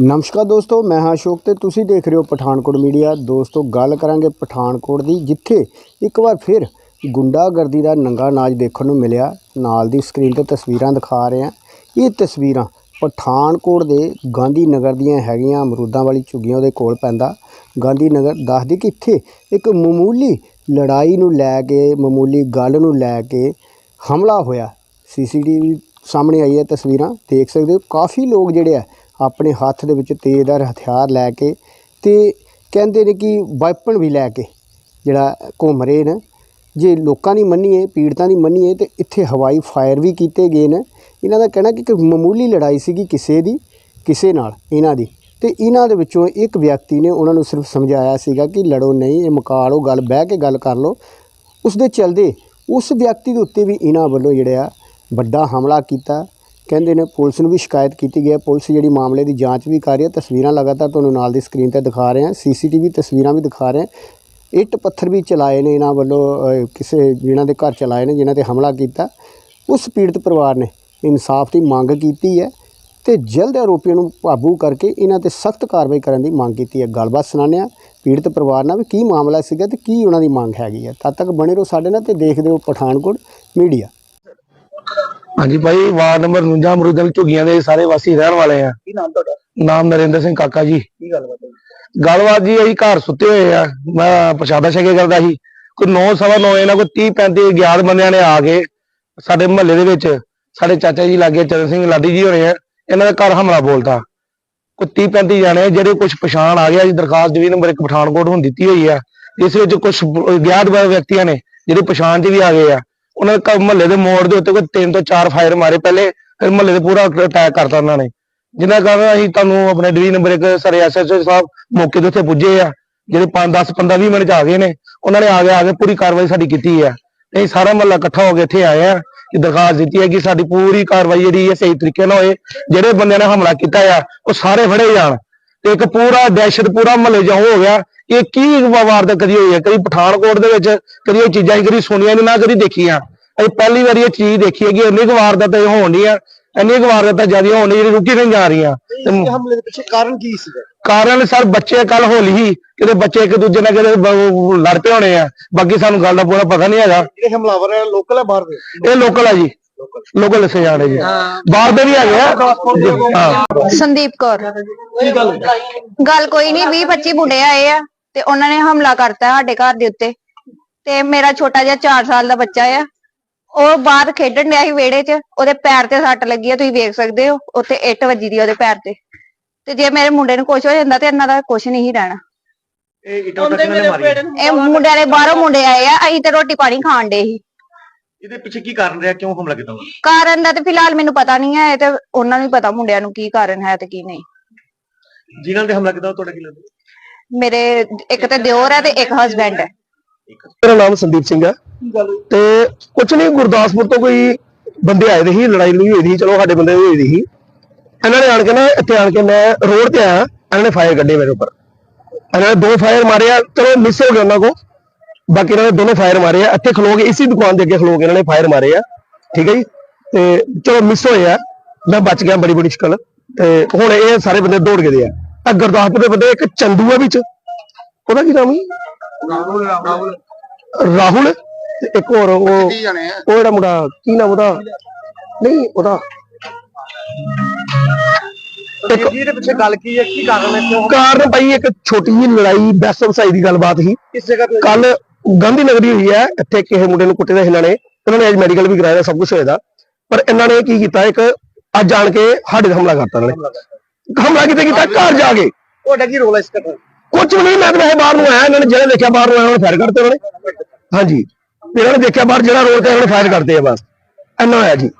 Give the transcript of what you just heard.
ਨਮਸਕਾਰ ਦੋਸਤੋ, ਮੈਂ ਹਾਂ ਅਸ਼ੋਕ ਤੇ ਤੁਸੀਂ ਦੇਖ ਰਹੇ ਹੋ ਪਠਾਨਕੋਟ ਮੀਡੀਆ। ਦੋਸਤੋ, ਗੱਲ ਕਰਾਂਗੇ ਪਠਾਨਕੋਟ ਦੀ, ਜਿੱਥੇ ਇੱਕ ਵਾਰ ਫਿਰ ਗੁੰਡਾਗਰਦੀ ਦਾ ਨੰਗਾ ਨਾਚ ਦੇਖਣ ਨੂੰ ਮਿਲਿਆ। ਨਾਲ ਦੀ ਸਕਰੀਨ ਤੇ ਤਸਵੀਰਾਂ ਦਿਖਾ ਰਹੇ ਹਾਂ। ਇਹ ਤਸਵੀਰਾਂ ਪਠਾਨਕੋਟ ਦੇ ਗਾਂਧੀ ਨਗਰ ਦੀਆਂ ਹੈਗੀਆਂ, ਅਮਰੂਦਾਂ ਵਾਲੀ ਝੁੱਗੀਆਂ ਉਹਦੇ ਕੋਲ ਪੈਂਦਾ। ਗਾਂਧੀ ਨਗਰ ਦੱਸਦੀ ਕਿ ਇੱਥੇ ਇੱਕ ਮਾਮੂਲੀ ਲੜਾਈ ਨੂੰ ਲੈ ਕੇ, ਮਾਮੂਲੀ ਗੱਲ ਨੂੰ ਲੈ ਕੇ ਹਮਲਾ ਹੋਇਆ। ਸੀਸੀਟੀਵੀ ਸਾਹਮਣੇ ਆਈ ਹੈ ਤਸਵੀਰਾਂ, ਦੇਖ ਸਕਦੇ ਹੋ। ਕਾਫੀ ਲੋਕ ਜਿਹੜੇ ਆ ਆਪਣੇ ਹੱਥ ਦੇ ਵਿੱਚ ਤੇਜ਼ਦਾਰ ਹਥਿਆਰ ਲੈ ਕੇ ਤੇ ਕਹਿੰਦੇ ਨੇ ਕਿ ਵਾਈਪਨ ਵੀ ਲੈ ਕੇ ਜਿਹੜਾ ਘੁੰਮ ਰਹੇ ਨੇ। ਜੇ ਲੋਕਾਂ ਦੀ ਮੰਨੀਏ, ਪੀੜਤਾਂ ਦੀ ਮੰਨੀਏ, ਤੇ ਇੱਥੇ ਹਵਾਈ ਫਾਇਰ ਵੀ ਕੀਤੇ ਗਏ ਨੇ। ਇਹਨਾਂ ਦਾ ਕਹਿਣਾ ਕਿ ਇੱਕ ਮਾਮੂਲੀ ਲੜਾਈ ਸੀਗੀ ਕਿਸੇ ਦੀ, ਕਿਸੇ ਨਾਲ, ਇਹਨਾਂ ਦੀ। ਤੇ ਇਹਨਾਂ ਦੇ ਵਿੱਚੋਂ ਇੱਕ ਵਿਅਕਤੀ ਨੇ ਉਹਨਾਂ ਨੂੰ ਸਿਰਫ ਸਮਝਾਇਆ ਸੀਗਾ ਕਿ ਲੜੋ ਨਹੀਂ, ਇਹ ਮੁਕਾ ਲਓ ਗੱਲ ਬਹਿ ਕੇ ਗੱਲ ਕਰ ਲਓ। ਉਸ ਦੇ ਚਲਦੇ ਉਸ ਵਿਅਕਤੀ ਦੇ ਉੱਤੇ ਵੀ ਇਹਨਾਂ ਵੱਲੋਂ ਜਿਹੜਾ ਵੱਡਾ ਹਮਲਾ ਕੀਤਾ। ਕਹਿੰਦੇ ਨੇ ਪੁਲਿਸ ਨੂੰ ਵੀ ਸ਼ਿਕਾਇਤ ਕੀਤੀ ਗਈ ਹੈ। ਪੁਲਿਸ ਜਿਹੜੀ ਮਾਮਲੇ ਦੀ ਜਾਂਚ ਵੀ ਕਰ ਰਹੀ ਹੈ। ਤਸਵੀਰਾਂ ਲਗਾਤਾਰ ਤੁਹਾਨੂੰ ਨਾਲ ਦੀ ਸਕਰੀਨ ਤੇ ਦਿਖਾ ਰਹੇ ਹਾਂ। ਸੀਸੀਟੀਵੀ ਤਸਵੀਰਾਂ ਵੀ ਦਿਖਾ ਰਹੇ ਹਾਂ। ਇੱਟ ਪੱਥਰ ਵੀ ਚਲਾਏ ਨੇ ਇਹਨਾਂ ਵੱਲੋਂ ਕਿਸੇ ਜਿਨ੍ਹਾਂ ਦੇ ਘਰ ਚਲਾਏ ਨੇ ਜਿਨ੍ਹਾਂ ਤੇ ਹਮਲਾ ਕੀਤਾ। ਉਸ ਪੀੜਤ ਪਰਿਵਾਰ ਨੇ ਇਨਸਾਫ ਦੀ ਮੰਗ ਕੀਤੀ ਹੈ ਤੇ ਜਲਦ ਆਰੋਪੀਆਂ ਨੂੰ ਕਾਬੂ ਕਰਕੇ ਇਹਨਾਂ ਤੇ ਸਖਤ ਕਾਰਵਾਈ ਕਰਨ ਦੀ ਮੰਗ ਕੀਤੀ ਹੈ। ਗੱਲਬਾਤ ਸੁਣਾਉਂਦੇ ਹਾਂ। ਪੀੜਤ ਪਰਿਵਾਰ ਨਾਲ ਵੀ ਕੀ ਮਾਮਲਾ ਸੀਗਾ ਤੇ ਕੀ ਉਹਨਾਂ ਦੀ ਮੰਗ ਹੈਗੀ ਹੈ। ਤਦ ਤੱਕ ਬਣੇ ਰਹੋ ਸਾਡੇ ਨਾਲ ਤੇ ਦੇਖਦੇ ਹੋ ਪਠਾਨਕੋਟ ਮੀਡੀਆ। ਹਾਂਜੀ ਭਾਈ ਵਾਰਡ ਨੰਬਰ 49 ਅਮਰੂਦਲ ਝੁੱਗੀਆਂ ਦੇ ਸਾਰੇ ਵਾਸੀ ਰਹਿਣ ਵਾਲੇ ਆ। ਕੀ ਨਾਮ ਤੁਹਾਡਾ? ਨਾਮ ਨਰਿੰਦਰ ਸਿੰਘ ਕਾਕਾ ਜੀ। ਕੀ ਗੱਲ ਬਾਤ ਹੈ ਗੱਲਬਾਤ ਜੀ ਅਸੀਂ ਘਰ ਸੁੱਤੇ ਹੋਏ ਆ। ਮੈਂ ਪ੍ਰਸ਼ਾਦਾ ਛਕੇ ਕਰਦਾ ਸੀ। ਕੋਈ 9 ਸਵਾ 9 ਇਹਨਾਂ ਕੋਈ 30 35 ਗਿਆਨ ਬੰਦਿਆਂ ਨੇ ਆ ਕੇ ਸਾਡੇ ਮੁਹੱਲੇ ਦੇ ਵਿੱਚ ਸਾਡੇ ਚਾਚਾ ਜੀ ਲਾਗੇ ਚਰਨ ਸਿੰਘ ਲਾਡੀ ਜੀ ਹੋਣੇ ਆ ਇਹਨਾਂ ਦੇ ਘਰ ਹਮਲਾ ਬੋਲਤਾ। ਕੋਈ 30 35 ਜਾਣੇ ਜਿਹੜੇ ਕੁਝ ਪਛਾਣ ਆ ਗਿਆ ਜੀ ਦਰਖਾਸਤ ਡਿਵੀਜ਼ਨ ਨੰਬਰ 1 ਪਠਾਨਕੋਟ ਹੁਣ ਦਿੱਤੀ ਹੋਈ ਆ। ਇਸ ਵਿੱਚ ਕੁਝ ਗਿਆਤ ਵਿਅਕਤੀਆਂ ਨੇ ਜਿਹੜੇ ਪਛਾਣ 'ਚ ਵੀ ਆ ਗਏ ਆ। ਉਹਨਾਂ ਦੇ ਮੁਹੱਲੇ ਦੇ ਮੋੜ ਦੇ ਉੱਤੇ ਕੋਈ ਤਿੰਨ ਤੋਂ ਚਾਰ ਫਾਇਰ ਮਾਰੇ ਪਹਿਲੇ, ਫਿਰ ਮਹੱਲੇ ਦੇ ਪੂਰਾ ਅਟੈਕ ਕਰਤਾ ਉਹਨਾਂ ਨੇ। ਜਿਨ੍ਹਾਂ ਕਾਰਨ ਅਸੀਂ ਤੁਹਾਨੂੰ ਆਪਣੇ ਡਿਵੀਜ਼ਨ ਨੰਬਰ 1 ਸਰ ਐਸਐਸਓ ਸਾਹਿਬ ਮੌਕੇ ਤੇ ਉੱਥੇ ਪੁੱਜੇ ਆ, ਜਿਹੜੇ 5 10 15 20 ਮਿੰਟ ਚ ਆ ਗਏ ਨੇ, ਉਹਨਾਂ ਨੇ ਆ ਕੇ ਆ ਕੇ ਪੂਰੀ ਕਾਰਵਾਈ ਸਾਡੀ ਕੀਤੀ ਆ। ਅਸੀਂ ਸਾਰਾ ਮਹੱਲਾ ਇਕੱਠਾ ਹੋ ਕੇ ਇੱਥੇ ਆਏ ਆ, ਕਿ ਦਰਖਾਸਤ ਦਿੱਤੀ ਹੈ ਕਿ ਸਾਡੀ ਪੂਰੀ ਕਾਰਵਾਈ ਜਿਹੜੀ ਹੈ ਸਹੀ ਤਰੀਕੇ ਨਾਲ ਹੋਏ, ਜਿਹੜੇ ਬੰਦਿਆਂ ਨੇ ਹਮਲਾ ਕੀਤਾ ਆ, ਉਹ ਸਾਰੇ ਫੜੇ ਜਾਣ। ਤੇ ਇੱਕ ਪੂਰਾ ਦਹਿਸ਼ਤ ਪੂਰਾ ਮਹੱਲੇ 'ਚ ਹੋ ਗਿਆ ਇਹ ਕੀ ਵਾਰਦਾਤ ਕਦੀ ਹੋਈ ਹੈ? ਕਦੀ ਪਠਾਨਕੋਟ ਦੇ ਵਿੱਚ ਕਦੀ ਇਹ ਚੀਜ਼ਾਂ ਹੀ ਕਦੀ ਸੁਣੀਆਂ ਨੀ ਨਾ ਕਦੀ ਦੇਖੀਆਂ। ਅਸੀਂ ਪਹਿਲੀ ਵਾਰੀ ਇਹ ਚੀਜ਼ ਦੇਖੀ ਹੈ ਕਿ ਇੰਨੀ ਕੁ ਵਾਰਦਾਤ ਇਹ ਹੋਣ ਡਈ ਆ ਇੰਨੀ ਕੁ ਵਾਰਦਾਤਾਂ ਜ਼ਿਆਦਾ ਹੋਣ ਡਈ ਜਿਹੜੀ ਰੁਕੀ ਨਹੀਂ ਜਾ ਰਹੀਆਂ। ਤੇ ਇਹ ਹਮਲੇ ਦੇ ਪਿੱਛੇ ਕਾਰਨ ਕੀ ਸੀਗਾ? ਕਾਰਨ ਸਰ ਬੱਚੇ ਕੱਲ ਹੋਲੀ ਹੀ ਕਿਤੇ ਬੱਚੇ ਇੱਕ ਦੂਜੇ ਨਾਲ ਕਿਤੇ ਬ- ਲੜ ਪਏ ਹੋਣੇ ਆ। ਬਾਕੀ ਸਾਨੂੰ ਗੱਲ ਦਾ ਪੂਰਾ ਪਤਾ ਨਹੀਂ ਹੈਗਾ। ਜਿਹੜੇ ਹਮਲਾਵਰ ਹੈ ਲੋਕਲ ਹੈ ਬਾਹਰ ਦੇ? ਇਹ ਲੋਕਲ ਆ ਜੀ। ਲੋਕਲ ਦੱਸੇ ਜਾਣੇ ਜੀ। ਬਾਹਰ ਦੇ ਵੀ ਹੈਗੇ ਆ। ਹਾਂ। ਸੰਦੀਪ ਕੌਰ। ਕੀ ਗੱਲ? ਗੱਲ ਕੋਈ ਨਹੀਂ 20 25 ਮੁੰਡੇ ਆਏ ਆ ਤੇ ਉਹਨਾਂ ਨੇ ਹਮਲਾ ਕਰਤਾ ਸਾਡੇ ਘਰ ਦੇ ਉੱਤੇ। ਤੇ ਮੇਰਾ ਛੋਟਾ ਜਿਹਾ 4 ਸਾਲ ਦਾ ਬੱਚਾ ਆ। ਉਹ ਬਾਹਰ ਖੇਡਣ ਡਿਆ ਸੀ ਵਿਹੜੇ 'ਚ। ਉਹਦੇ ਪੈਰ ਤੇ ਸੱਟ ਲੱਗੀ ਆ ਤੁਸੀਂ ਵੇਖ ਸਕਦੇ ਹੋ। ਉੱਥੇ ਇੱਟ ਵੱਜੀ ਦੀ ਉਹਦੇ ਪੈਰ ਤੇ। ਤੇ ਜੇ ਮੇਰੇ ਮੁੰਡੇ ਨੂੰ ਕੁਝ ਹੋ ਜਾਂਦਾ ਤੇ ਇਹਨਾਂ ਦਾ ਕੁਝ ਨਹੀਂ ਸੀ ਰਹਿਣਾ। ਇਹ ਇਟਾਂ ਤੱਕ ਨੇ ਮਾਰੀ ਇਹ ਮੁੰਡਿਆਂ ਦੇ ਬਾਹਰੋਂ ਮੁੰਡੇ ਆਏ ਆ। ਅਸੀਂ ਤੇ ਰੋਟੀ ਪਾਣੀ ਖਾਣ ਦੇ ਸੀ। ਇਹਦੇ ਪਿੱਛੇ ਕੀ ਕਾਰਨ ਰਿਹਾ? ਕਿਉਂ ਹਮਲਾ ਕੀਤਾ ਕਾਰਨ ਦਾ ਤੇ ਫਿਲਹਾਲ ਮੈਨੂੰ ਪਤਾ ਨਹੀਂ ਹੈ ਇਹ ਤੇ ਉਹਨਾਂ ਨੂੰ ਹੀ ਪਤਾ ਮੁੰਡਿਆਂ ਨੂੰ ਕੀ ਕਾਰਨ ਹੈ ਤੇ ਕੀ ਨਹੀਂ। ਜਿਨ੍ਹਾਂ ਨੇ ਹਮਲਾ ਕੀਤਾ ਉਹ ਤੁਹਾਡਾ ਕੀ ਲੱਗਦਾ? ਮੇਰੇ ਇੱਕ ਤੇ ਦਿਓਰ ਹੈ ਤੇ ਇੱਕ ਹਸਬੈਂਡ ਹੈ। ਮੇਰਾ ਨਾਮ ਸੰਦੀਪ ਸਿੰਘ ਹੈ। ਕੀ ਗੱਲ ਤੇ ਕੁਝ ਨਹੀਂ ਗੁਰਦਾਸਪੁਰ ਤੋਂ ਕੋਈ ਬੰਦੇ ਆਏ ਦੇ ਸੀ ਲੜਾਈ ਲਈ ਹੋਈ ਸੀ ਚਲੋ ਸਾਡੇ ਬੰਦੇ ਹੋਈ ਦੀ ਸੀ। ਇਹਨਾਂ ਨੇ ਆਣ ਕੇ ਨਾ ਇੱਥੇ ਆਣ ਕੇ ਮੈਂ ਰੋਡ ਤੇ ਆਇਆ ਇਹਨਾਂ ਨੇ ਫਾਇਰ ਕੱਢੇ ਮੇਰੇ ਉੱਪਰ। ਇਹਨਾਂ ਨੇ ਦੋ ਫਾਇਰ ਮਾਰੇ ਆ ਚਲੋ ਮਿਸ ਹੋ ਗਿਆ ਉਹਨਾਂ ਕੋ ਬਾਕੀ ਇਹਨਾਂ ਨੇ ਦੋਨੇ ਫਾਇਰ ਮਾਰੇ ਆ। ਇੱਥੇ ਖਲੋ ਕੇ ਇਸੇ ਦੁਕਾਨ ਦੇ ਅੱਗੇ ਖਲੋ ਕੇ ਇਹਨਾਂ ਨੇ ਫਾਇਰ ਮਾਰੇ ਆ। ਠੀਕ ਹੈ ਜੀ? ਤੇ ਚਲੋ ਮਿਸ ਹੋਏ ਆ। ਮੈਂ ਬਚ ਗਿਆ ਬੜੀ ਬੜੀ ਸ਼ਕਲ। ਤੇ ਹੁਣ ਇਹ ਸਾਰੇ ਬੰਦੇ ਦੌੜ ਗਏ ਆ। ਆ ਗੁਰਦਾਸਪੁਰ ਦੇ ਬੰਦੇ ਇੱਕ ਚੰਦੂ ਆ ਵਿੱਚ। ਉਹਦਾ ਕੀ ਨਾਮ ਹੈ ਰਾਹੁਲ ਤੇ ਇੱਕ ਹੋਰ ਉਹ ਉਹ ਜਿਹੜਾ ਮੁੰਡਾ ਕੀ ਨਾਮ ਉਹਦਾ? ਨਹੀਂ ਉਹਦਾ। ਇੱਕ ਇਹਦੇ ਪਿੱਛੇ ਗੱਲ ਕੀ ਹੈ? ਕੀ ਕਾਰਨ ਹੈ ਕਾਰਨ ਭਾਈ ਇੱਕ ਛੋਟੀ ਜਿਹੀ ਲੜਾਈ ਬੈਸ ਵਸਾਈ ਦੀ ਗੱਲਬਾਤ ਸੀ। ਕਿਸ ਜਗ੍ਹਾ ਤੇ ਕੱਲ ਗਾਂਧੀ ਨਗਰੀ ਹੋਈ ਹੈ ਇੱਥੇ ਕਿਸੇ ਮੁੰਡੇ ਨੂੰ ਕੁੱਟੇ ਦਾ ਇਹਨਾਂ ਨੇ ਇਹਨਾਂ ਨੇ ਅੱਜ ਮੈਡੀਕਲ ਵੀ ਕਰਾਇਆ ਸਭ ਕੁਝ ਹੋਇਆ ਪਰ ਇਹਨਾਂ ਨੇ ਕੀ ਕੀਤਾ ਇੱਕ ਅੱਜ ਆਣ ਕੇ ਸਾਡੇ ਤੇ ਹਮਲਾ ਕਰਤਾ ਇਹਨਾਂ ਨੇ। ਹਮਲਾ ਕਿਤੇ? ਕੀਤਾ ਘਰ ਜਾ ਕੇ। ਤੁਹਾਡਾ ਕੀ ਰੋਲ ਹੈ ਇਸ ਘਟਨਾ ਕੁਝ ਨਹੀਂ ਮੈਂ ਤਾਂ ਬਾਹਰ ਨੂੰ ਆਇਆ ਇਹਨਾਂ ਨੇ ਜਿਹੜੇ ਦੇਖਿਆ ਬਾਹਰ ਨੂੰ ਆਇਆ ਉਹਨਾਂ ਨੇ ਫਾਇਰ ਕਰਤੇ ਉਹਨਾਂ ਨੇ। ਹਾਂਜੀ। ਇਹਨਾਂ ਨੇ ਦੇਖਿਆ ਬਾਹਰ ਜਿਹੜਾ ਰੋਡ ਤੇ ਇਹਨਾਂ ਨੇ ਫਾਇਰ ਕਰਤੇ ਆ ਬਸ। ਇੰਨਾ ਹੋਇਆ ਜੀ।